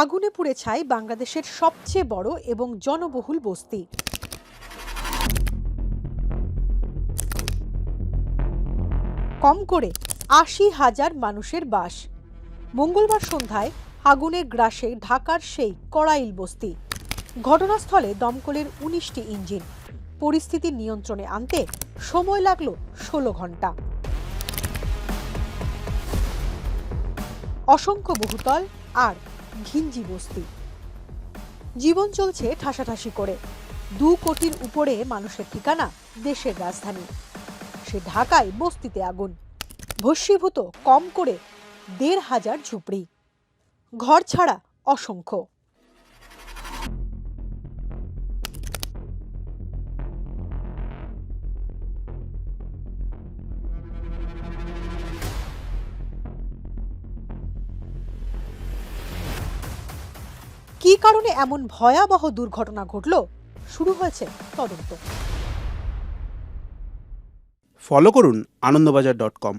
আগুনে পুড়ে ছাই বাংলাদেশের সবচেয়ে বড় এবং জনবহুল বস্তি। কম করে আশি হাজার মানুষের বাস। মঙ্গলবার সন্ধ্যায় আগুনের গ্রাসে ঢাকার সেই কড়াইল বস্তি। ঘটনাস্থলে দমকলের উনিশটি ইঞ্জিন। পরিস্থিতি নিয়ন্ত্রণে আনতে সময় লাগল ষোলো ঘণ্টা। অসংখ্য বহুতল আর ঘিঞ্জি বস্তি। জীবন চলছে ঠাসাঠাসি করে। দু কোটির উপরে মানুষের ঠিকানা দেশের রাজধানী। সে ঢাকায় বস্তিতে আগুন। ভস্মীভূত কম করে দেড় হাজার ঝুপড়ি। ঘর ছাড়া অসংখ্য। কী কারণে এমন ভয়াবহ দুর্ঘটনা ঘটল? শুরু হয়েছে তদন্ত। ফলো করুন আনন্দবাজার ডট কম।